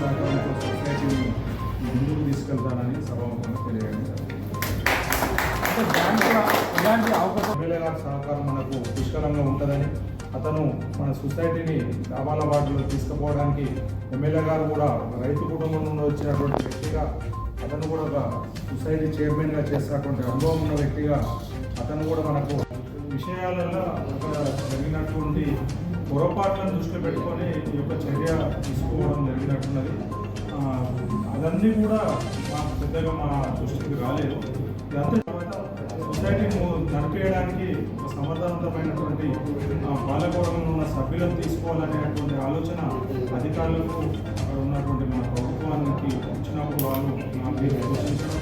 సహకారంతో సొసైటీని ముందుకు తీసుకెళ్తానని సభాముఖంగా తెలియజేయడం ఇలాంటి దాంట్లో అవకాశం ఎమ్మెల్యే గారి సహకారం మనకు పుష్కలంగా ఉంటుందని అతను మన సొసైటీని లాభాల వాటిలో తీసుకుపోవడానికి ఎమ్మెల్యే గారు కూడా రైతు కుటుంబం నుండి వచ్చినటువంటి వ్యక్తిగా అతను కూడా ఒక సొసైటీ చైర్మన్గా చేసినటువంటి అనుభవం ఉన్న వ్యక్తిగా అతను కూడా మనకు విషయాలలో ఒక జరిగినటువంటి పొరపాట్లను దృష్టిలో పెట్టుకొని ఈ యొక్క చర్య తీసుకోవడం జరిగినట్టున్నది. అదన్నీ కూడా మాకు పెద్దగా మా దృష్టికి రాలేదు. ఇదంతా తర్వాత సొసైటీ నడిపేయడానికి సమర్థవంతమైనటువంటి బాలగౌరవంలో ఉన్న సభ్యులను తీసుకోవాలనేటువంటి ఆలోచన అధికారులకు అక్కడ ఉన్నటువంటి మన ప్రభుత్వానికి వచ్చినప్పుడు వాళ్ళు నాకు సూచించడం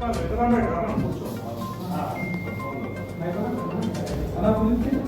하나, 둘, 셋.